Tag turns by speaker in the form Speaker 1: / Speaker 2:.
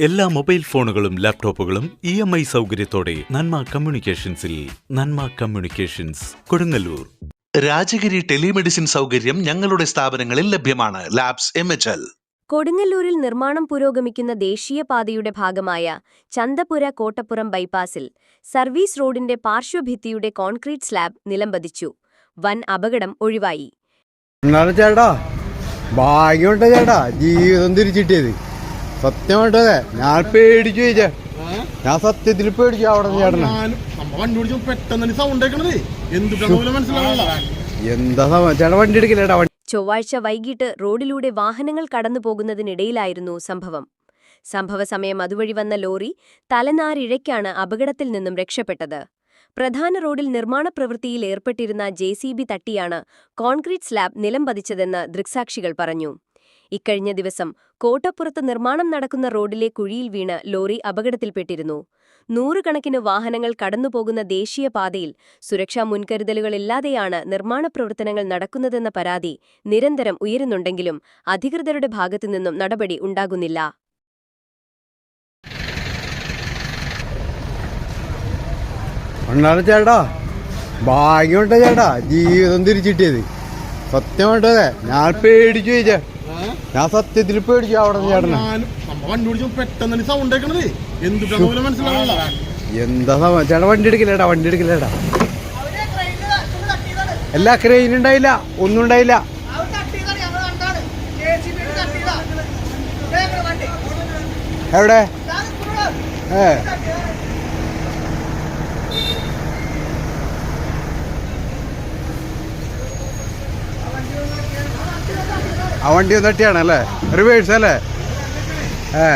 Speaker 1: എല്ലാ മൊബൈൽ ഫോണുകളും ലാപ്ടോപ്പുകളും ഇ എം ഐ സൗകര്യത്തോടെ നന്മ കമ്മ്യൂണിക്കേഷൻസിൽ നന്മ കമ്മ്യൂണിക്കേഷൻസ് കൊടുങ്ങല്ലൂർ.
Speaker 2: രാജഗിരി ടെലിമെഡിസിൻ സൗകര്യം ഞങ്ങളുടെ സ്ഥാപനങ്ങളിൽ ലഭ്യമാണ്. Labs M H L.
Speaker 3: കൊടുങ്ങല്ലൂരിൽ നിർമ്മാണം പുരോഗമിക്കുന്ന ദേശീയപാതയുടെ ഭാഗമായ ചന്തപുര കോട്ടപ്പുറം ബൈപ്പാസിൽ സർവീസ് റോഡിന്റെ പാർശ്വഭിത്തിയുടെ കോൺക്രീറ്റ് സ്ലാബ് നിലംപതിച്ചു. വൻ അപകടം ഒഴിവായി.
Speaker 4: ചേട്ടാ? ഭാഗ്യമുണ്ട് ചേട്ടാ. ജീവിതം തിരിച്ചിട്ടിയത്. സത്യമായിട്ടോ അതെ. ഞാൻ പേടിച്ചു ചോദിച്ചേ. ഞാൻ സത്യത്തിൽ പേടിച്ചു അവിടെ ചേട്ടനെ. എന്താ സമയം ചേട്ടാ വണ്ടി എടുക്കില്ലേട്ടാ
Speaker 3: ചൊവ്വാഴ്ച വൈകിട്ട് റോഡിലൂടെ വാഹനങ്ങൾ കടന്നു പോകുന്നതിനിടയിലായിരുന്നു സംഭവം. സംഭവ സമയം അതുവഴി വന്ന ലോറി തലനാരിഴയ്ക്കാണ് അപകടത്തിൽ നിന്നും രക്ഷപ്പെട്ടത്. പ്രധാന റോഡിൽ നിർമ്മാണ പ്രവൃത്തിയിൽ ഏർപ്പെട്ടിരുന്ന ജെ തട്ടിയാണ് കോൺക്രീറ്റ് സ്ലാബ് നിലംപതിച്ചതെന്ന് ദൃക്സാക്ഷികൾ പറഞ്ഞു. ഇക്കഴിഞ്ഞ ദിവസം കോട്ടപ്പുറത്ത് നിർമ്മാണം നടക്കുന്ന റോഡിലെ കുഴിയിൽ വീണ് ലോറി അപകടത്തിൽപ്പെട്ടിരുന്നു. നൂറുകണക്കിന് വാഹനങ്ങൾ കടന്നുപോകുന്ന ദേശീയപാതയിൽ സുരക്ഷാ മുൻകരുതലുകളില്ലാതെയാണ് നിർമ്മാണ പ്രവർത്തനങ്ങൾ നടക്കുന്നതെന്ന പരാതി നിരന്തരം ഉയരുന്നുണ്ടെങ്കിലും അധികൃതരുടെ ഭാഗത്തുനിന്നും നടപടി ഉണ്ടാകുന്നില്ല.
Speaker 4: ചേട്ടാ ചേട്ടാ ജീവിതം തിരിച്ചിട്ടിയത്. സത്യമായിട്ടതെ ഞാൻ പേടിച്ചു ചോദിച്ചേ ഞാൻ സത്യത്തിൽ പേടിച്ചു അവിടെ ചേട്ടനെ.
Speaker 5: നമ്മ വണ്ടി ഓടിച്ചു പെട്ടെന്ന് സൗണ്ട് കേൾക്കണതേ എന്തുട്ടാ മനസ്സിലാവില്ല
Speaker 4: എന്താ ചേട്ടാ വണ്ടി എടുക്കില്ലേടാ വണ്ടി എടുക്കില്ലേടാ എല്ലാ ക്രെയിൻ ഉണ്ടായില്ല ഒന്നും ഉണ്ടായില്ല. എവിടെ? ഏ. ആ വണ്ടി ഒന്ന് തട്ടിയാണ് അല്ലേ റിവേഴ്സ് അല്ലേ ഏ.